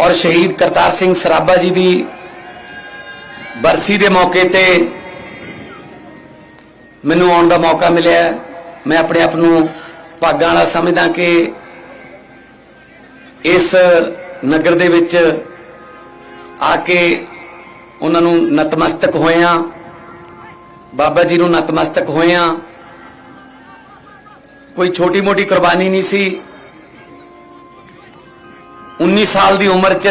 ਔਰ ਸ਼ਹੀਦ ਕਰਤਾਰ ਸਿੰਘ ਸਰਾਭਾ ਜੀ ਦੀ ਬਰਸੀ ਦੇ ਮੌਕੇ ਤੇ ਮੈਨੂੰ ਆਉਣ ਦਾ ਮੌਕਾ ਮਿਲਿਆ। ਮੈਂ ਆਪਣੇ ਆਪ ਨੂੰ ਭਾਗਾਂ ਵਾਲਾ ਸਮਝਦਾ ਕਿ ਇਸ ਨਗਰ ਦੇ ਵਿੱਚ ਆ ਕੇ ਉਹਨਾਂ ਨੂੰ ਨਤਮਸਤਕ ਹੋਇਆ, ਬਾਬਾ ਜੀ ਨੂੰ ਨਤਮਸਤਕ ਹੋਇਆ, ਕੋਈ ਛੋਟੀ ਮੋਟੀ ਕੁਰਬਾਨੀ ਨਹੀਂ ਸੀ। 19 ਸਾਲ ਦੀ ਉਮਰ 'ਚ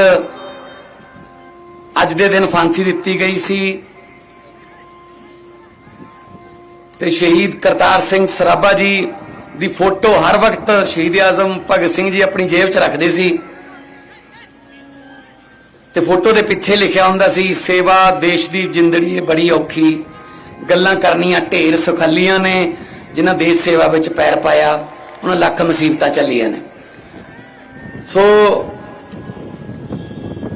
ਅੱਜ ਦੇ ਦਿਨ ਫਾਂਸੀ ਦਿੱਤੀ ਗਈ ਸੀ। ਤੇ ਸ਼ਹੀਦ ਕਰਤਾਰ ਸਿੰਘ ਸਰਾਭਾ ਜੀ ਦੀ ਫੋਟੋ ਹਰ ਵਕਤ ਸ਼ਹੀਦ ਆਜ਼ਮ ਭਗਤ ਸਿੰਘ ਜੀ ਆਪਣੀ ਜੇਬ 'ਚ ਰੱਖਦੇ ਸੀ। ਤੇ ਫੋਟੋ ਦੇ ਪਿੱਛੇ ਲਿਖਿਆ ਹੁੰਦਾ ਸੀ, ਸੇਵਾ ਦੇਸ਼ ਦੀ ਜ਼ਿੰਦੜੀ ਬੜੀ ਔਖੀ, ਗੱਲਾਂ ਕਰਨੀਆਂ ਢੇਰ ਸੁਖੱਲੀਆਂ ਨੇ, ਜਿਨ੍ਹਾਂ ਦੇਸ਼ ਸੇਵਾ ਵਿੱਚ ਪੈਰ ਪਾਇਆ, ਉਹਨਾਂ ਲੱਖ ਮੁਸੀਬਤਾਂ ਚੱਲੀਆਂ ਨੇ। ਸੋ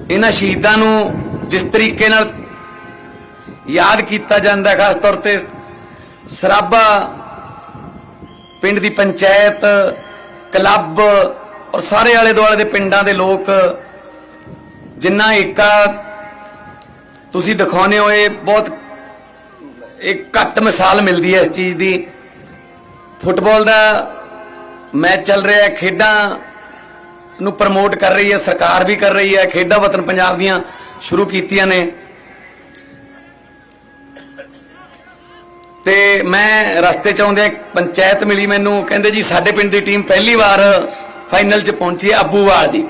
ਇਹਨਾਂ ਸ਼ਹੀਦਾਂ ਨੂੰ ਜਿਸ ਤਰੀਕੇ ਨਾਲ ਯਾਦ ਕੀਤਾ ਜਾਂਦਾ ਖਾਸ ਤੌਰ ਤੇ ਸਰਾਭਾ ਪਿੰਡ ਦੀ ਪੰਚਾਇਤ, ਕਲੱਬ ਔਰ ਸਾਰੇ ਆਲੇ ਦੁਆਲੇ ਦੇ ਪਿੰਡਾਂ ਦੇ ਲੋਕ ਜਿੰਨਾ ਏਕਾ ਤੁਸੀਂ ਦਿਖਾਉਨੇ ਹੋ, ਇਹ ਬਹੁਤ ਇੱਕ ਘੱਟ ਮਿਸਾਲ ਮਿਲਦੀ ਹੈ ਇਸ ਚੀਜ਼ ਦੀ। ਫੁੱਟਬਾਲ ਦਾ ਮੈਚ ਚੱਲ ਰਿਹਾ ਹੈ, ਖੇਡਾਂ ਨੂੰ ਪ੍ਰਮੋਟ ਕਰ ਰਹੀ ਹੈ, ਸਰਕਾਰ ਵੀ ਕਰ ਰਹੀ ਹੈ, ਖੇਡਾਂ ਵਤਨ ਪੰਜਾਬ ਦੀਆਂ ਸ਼ੁਰੂ ਕੀਤੀਆਂ ਨੇ। ਤੇ ਮੈਂ ਰਸਤੇ ਚ ਆਉਂਦੇ ਪੰਚਾਇਤ ਮਿਲੀ ਮੈਨੂੰ, ਕਹਿੰਦੇ ਜੀ ਸਾਡੇ ਪਿੰਡ ਦੀ ਟੀਮ ਪਹਿਲੀ ਵਾਰ ਫਾਈਨਲ ਚ ਪਹੁੰਚੀ ਹੈ ਅੱਬੂਵਾਲ ਦੀ।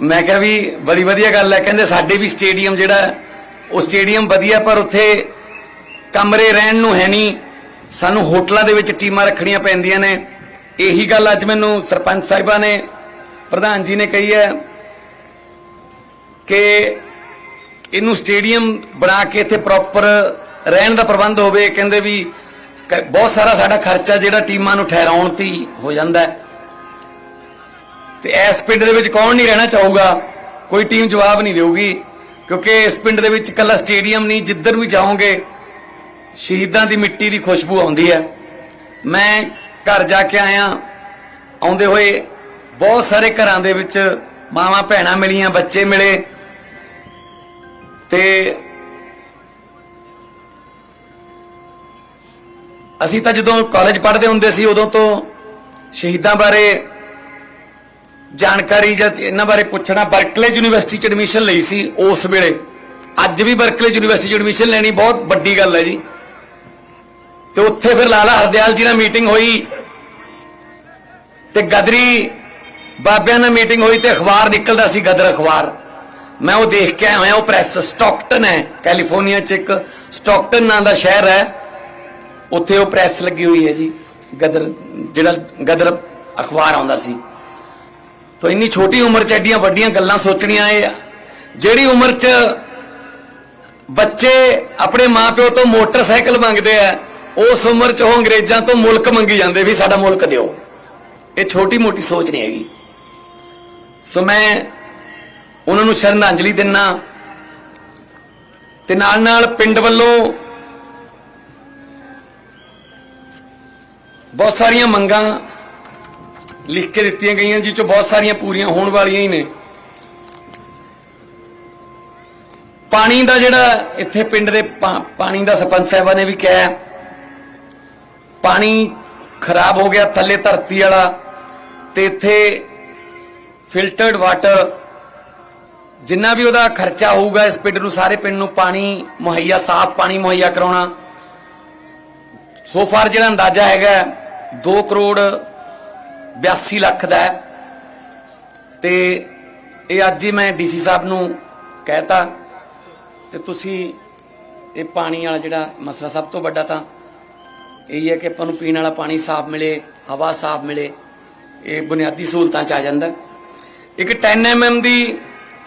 ਮੈਂ ਕਿਹਾ ਵੀ ਬੜੀ ਵਧੀਆ ਗੱਲ ਹੈ, ਕਹਿੰਦੇ ਸਾਡੇ ਵੀ ਸਟੇਡੀਅਮ ਜਿਹੜਾ ਉਹ ਸਟੇਡੀਅਮ ਵਧੀਆ, ਪਰ ਉੱਥੇ ਕਮਰੇ ਰਹਿਣ ਨੂੰ ਹੈ ਨਹੀਂ, ਸਾਨੂੰ ਹੋਟਲਾਂ ਦੇ ਵਿੱਚ ਟੀਮਾਂ ਰੱਖਣੀਆਂ ਪੈਂਦੀਆਂ ਨੇ। ਇਹੀ ਗੱਲ ਅੱਜ ਮੈਨੂੰ ਸਰਪੰਚ ਸਾਹਿਬਾਂ ਨੇ, ਪ੍ਰਧਾਨ ਜੀ ਨੇ ਕਹੀ ਹੈ ਕਿ ਇਹਨੂੰ ਸਟੇਡੀਅਮ ਬਣਾ ਕੇ ਇੱਥੇ ਪ੍ਰੋਪਰ ਰਹਿਣ ਦਾ ਪ੍ਰਬੰਧ ਹੋਵੇ, ਕਹਿੰਦੇ ਵੀ ਬਹੁਤ ਸਾਰਾ ਸਾਡਾ ਖਰਚਾ ਜਿਹੜਾ ਟੀਮਾਂ ਨੂੰ ਠਹਿਰਾਉਣ ਤੇ ਹੀ ਹੋ ਜਾਂਦਾ ਹੈ। ਤੇ ਇਸ ਪਿੰਡ ਦੇ ਵਿੱਚ ਕੌਣ ਨਹੀਂ ਰਹਿਣਾ ਚਾਹੂਗਾ? ਕੋਈ ਟੀਮ ਜਵਾਬ ਨਹੀਂ ਦੇਊਗੀ, ਕਿਉਂਕਿ ਇਸ ਪਿੰਡ ਦੇ ਵਿੱਚ ਇਕੱਲਾ ਸਟੇਡੀਅਮ ਨਹੀਂ, ਜਿੱਧਰ ਵੀ ਜਾਓਗੇ, ਸ਼ਹੀਦਾਂ ਦੀ ਮਿੱਟੀ ਦੀ ਖੁਸ਼ਬੂ ਆਉਂਦੀ ਹੈ। ਮੈਂ ਘਰ ਜਾ ਕੇ ਆਇਆ, ਆਉਂਦੇ ਹੋਏ ਬਹੁਤ ਸਾਰੇ ਘਰਾਂ ਦੇ ਵਿੱਚ ਮਾਵਾਂ ਭੈਣਾਂ ਮਿਲੀਆਂ, ਬੱਚੇ ਮਿਲੇ ਤੇ ਅਸੀਂ ਤਾਂ ਜਦੋਂ ਕਾਲਜ ਪੜ੍ਹਦੇ ਹੁੰਦੇ ਸੀ ਉਦੋਂ ਤੋਂ ਸ਼ਹੀਦਾਂ ਬਾਰੇ ਜਾਣਕਾਰੀ ਜਾਂ ਇਹਨਾਂ ਬਾਰੇ ਪੁੱਛਣਾ ਬਰਕਲੇ ਯੂਨੀਵਰਸਿਟੀ ਚ ਐਡਮਿਸ਼ਨ ਲਈ ਸੀ ਉਸ ਵੇਲੇ। ਅੱਜ ਵੀ ਬਰਕਲੇ ਯੂਨੀਵਰਸਿਟੀ ਚ ਐਡਮਿਸ਼ਨ ਲੈਣੀ ਬਹੁਤ ਵੱਡੀ ਗੱਲ ਹੈ ਜੀ। ਤੇ ਉੱਥੇ ਫਿਰ ਲਾਲਾ ਹਰਦਿਆਲ ਜੀ ਨਾਲ ਮੀਟਿੰਗ ਹੋਈ ਤੇ ਗਦਰੀ ਬਾਬਿਆਂ ਨਾਲ ਮੀਟਿੰਗ ਹੋਈ ਤੇ ਅਖਬਾਰ ਨਿਕਲਦਾ ਸੀ ਗਦਰ ਅਖਬਾਰ। ਮੈਂ ਉਹ ਦੇਖ ਕੇ ਆਇਆ ਉਹ ਪ੍ਰੈਸ ਸਟਾਕਟਨ ਹੈ ਕੈਲੀਫੋਰਨੀਆ ਚ ਇੱਕ ਸਟਾਕਟਨ ਨਾਂ ਦਾ ਸ਼ਹਿਰ ਹੈ। ਉੱਥੇ ਉਹ ਪ੍ਰੈਸ ਲੱਗੀ ਹੋਈ ਹੈ ਜੀ, ਗਦਰ, ਜਿਹੜਾ ਗਦਰ ਅਖਬਾਰ ਆਉਂਦਾ ਸੀ। ਤਾਂ ਇੰਨੀ ਛੋਟੀ ਉਮਰ 'ਚ ਐਡੀਆਂ ਵੱਡੀਆਂ ਗੱਲਾਂ ਸੋਚਣੀਆਂ, ਇਹ ਜਿਹੜੀ ਉਮਰ 'ਚ ਬੱਚੇ ਆਪਣੇ ਮਾਪਿਓ ਤੋਂ ਮੋਟਰਸਾਈਕਲ ਮੰਗਦੇ ਆ ਉਸ ਉਮਰ 'ਚ ਉਹ ਅੰਗਰੇਜ਼ਾਂ ਤੋਂ ਮੁਲਕ ਮੰਗੀ ਜਾਂਦੇ ਵੀ ਸਾਡਾ ਮੁਲਕ ਦਿਓ। ਇਹ ਛੋਟੀ ਮੋਟੀ ਸੋਚ ਨਹੀਂ ਹੈਗੀ। ਸੋ ਮੈਂ ਉਹਨਾਂ ਨੂੰ ਸ਼ਰਧਾਂਜਲੀ ਦਿੰਨਾ ਤੇ ਨਾਲ ਨਾਲ ਪਿੰਡ ਵੱਲੋਂ ਬਹੁਤ ਸਾਰੀਆਂ ਮੰਗਾਂ ਲਿਖ ਕੇ ਦਿੱਤੀਆਂ ਗਈਆਂ ਜਿਸ ਚੋਂ ਬਹੁਤ ਸਾਰੀਆਂ ਪੂਰੀਆਂ ਹੋਣ ਵਾਲੀਆਂ ਹੀ ਨੇ। ਪਾਣੀ ਦਾ ਜਿਹੜਾ ਇੱਥੇ ਪਿੰਡ ਦੇ ਪਾ- ਪਾਣੀ ਦਾ ਸਰਪੰਚ ਸਾਹਿਬਾਂ ਨੇ ਵੀ ਕਿਹਾ ਪਾਣੀ ਖਰਾਬ ਹੋ ਗਿਆ ਥੱਲੇ ਧਰਤੀ ਵਾਲਾ ਤੇ ਇੱਥੇ ਫਿਲਟਰਡ ਵਾਟਰ ਜਿੰਨਾ ਵੀ ਉਹਦਾ ਖਰਚਾ ਹੋਊਗਾ ਇਸ ਪਿੰਡ ਨੂੰ ਸਾਰੇ ਪਿੰਡ ਨੂੰ ਪਾਣੀ ਮੁਹੱਈਆ ਸਾਫ਼ ਪਾਣੀ ਮੁਹੱਈਆ ਕਰਾਉਣਾ। ਸੋ ਫਾਰ ਜਿਹੜਾ ਅੰਦਾਜ਼ਾ ਹੈਗਾ 2 ਕਰੋੜ 82 ਲੱਖ ਦਾ ਹੈ। ਤੇ ਇਹ ਅੱਜ ਹੀ ਮੈਂ ਡੀਸੀ ਸਾਹਿਬ ਨੂੰ ਕਹਿਤਾ ਤੇ ਤੁਸੀਂ ਇਹ ਪਾਣੀ ਵਾਲਾ ਜਿਹੜਾ ਮਸਲਾ ਸਭ ਤੋਂ ਵੱਡਾ ਤਾਂ ਇਹੀ ਹੈ ਕਿ ਆਪਾਂ ਨੂੰ ਪੀਣ ਵਾਲਾ ਪਾਣੀ ਸਾਫ਼ ਮਿਲੇ, ਹਵਾ ਸਾਫ਼ ਮਿਲੇ, ਇਹ ਬੁਨਿਆਦੀ ਸਹੂਲਤਾਂ ਚ ਆ ਜਾਂਦਾ ਹੈ। ਇੱਕ 10 mm ਦੀ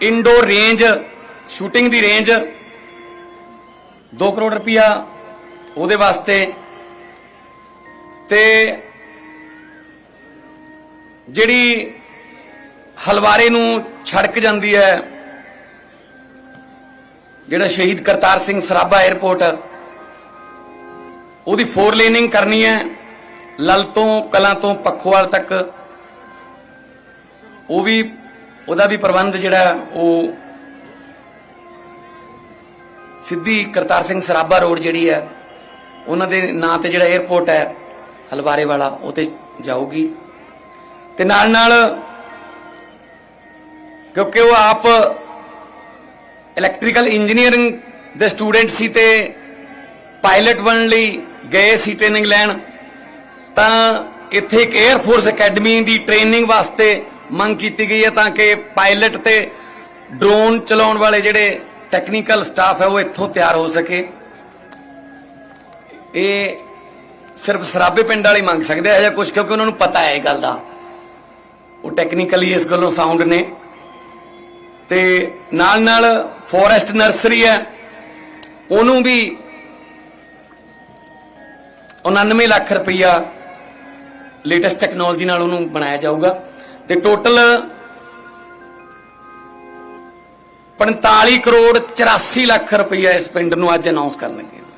ਇਨਡੋਰ ਰੇਂਜ ਸ਼ੂਟਿੰਗ ਦੀ ਰੇਂਜ 2 ਕਰੋੜ ਰੁਪਇਆ ਉਹਦੇ ਵਾਸਤੇ ਤੇ ਜਿਹੜੀ ਹਲਵਾਰੇ ਨੂੰ ਛੜਕ ਜਾਂਦੀ ਹੈ, ਜਿਹੜਾ ਸ਼ਹੀਦ ਕਰਤਾਰ ਸਿੰਘ ਸਰਾਭਾ 에ਅਰਪੋਰਟ ਉਹਦੀ ਫੋਰ ਲੇਨਿੰਗ ਕਰਨੀ ਹੈ। ਲਲ ਤੋਂ, ਕਲਾਂ ਤੋਂ, ਪੱਖੋਵਾਲ ਤੱਕ। ਉਹ ਵੀ, ਉਹਦਾ ਵੀ ਪ੍ਰਬੰਧ ਜਿਹੜਾ ਉਹ ਸਿੱਧੀ ਕਰਤਾਰ ਸਿੰਘ ਸਰਾਭਾ ਰੋਡ ਜਿਹੜੀ ਹੈ, ਉਹਨਾਂ ਦੇ ਨਾਂ ਤੇ ਜਿਹੜਾ 에어ਪੋਰਟ ਹੈ, ਹਲਵਾਰੇ ਵਾਲਾ, ਉਹ ਤੇ ਜਾਊਗੀ। ਤੇ ਨਾਲ ਨਾਲ, ਕਿਉਂਕਿ ਉਹ ਆਪ ਇਲੈਕਟ੍ਰੀਕਲ ਇੰਜੀਨੀਅਰਿੰਗ ਦੇ ਸਟੂਡੈਂਟ ਸੀ ਤੇ ਪਾਇਲਟ ਬਣਨ ਲਈ ਗਏ ਸੀ ਟ੍ਰੇਨਿੰਗ ਲੈਣ, ਤਾਂ ਇੱਥੇ ਇੱਕ 에ਅਰ ਫੋਰਸ ਅਕੈਡਮੀ ਦੀ ਟ੍ਰੇਨਿੰਗ ਵਾਸਤੇ ਮੰਗ ਕੀਤੀ ਗਈ ਹੈ ਤਾਂ ਕਿ ਪਾਇਲਟ ਤੇ ਡਰੋਨ ਚਲਾਉਣ ਵਾਲੇ ਜਿਹੜੇ ਟੈਕਨੀਕਲ ਸਟਾਫ ਹੈ ਉਹ ਇੱਥੋਂ ਤਿਆਰ ਹੋ ਸਕੇ। ਇਹ ਸਿਰਫ ਸਰਾਬੇ ਪਿੰਡ ਵਾਲੇ ਮੰਗ ਸਕਦੇ ਆ ਜਾਂ ਕੁਝ ਕਿਉਂਕਿ ਉਹਨਾਂ ਨੂੰ ਪਤਾ ਹੈ ਇਹ ਗੱਲ ਦਾ। ਉਹ ਟੈਕਨੀਕਲੀ ਇਸ ਗੱਲੋਂ ਸਾਊਂਡ ਨੇ। ਤੇ ਨਾਲ ਨਾਲ ਫੋਰੈਸਟ ਨਰਸਰੀ ਹੈ, ਉਹਨੂੰ ਵੀ 99 ਲੱਖ ਰੁਪਈਆ ਲੇਟੈਸਟ ਟੈਕਨੋਲੋਜੀ ਨਾਲ ਉਹਨੂੰ ਬਣਾਇਆ ਜਾਊਗਾ। ਤੇ ਟੋਟਲ 45 ਕਰੋੜ 84 ਲੱਖ ਰੁਪਈਆ ਇਸ ਪਿੰਡ ਨੂੰ ਅੱਜ ਅਨਾਉਂਸ ਕਰਨ ਲੱਗੇ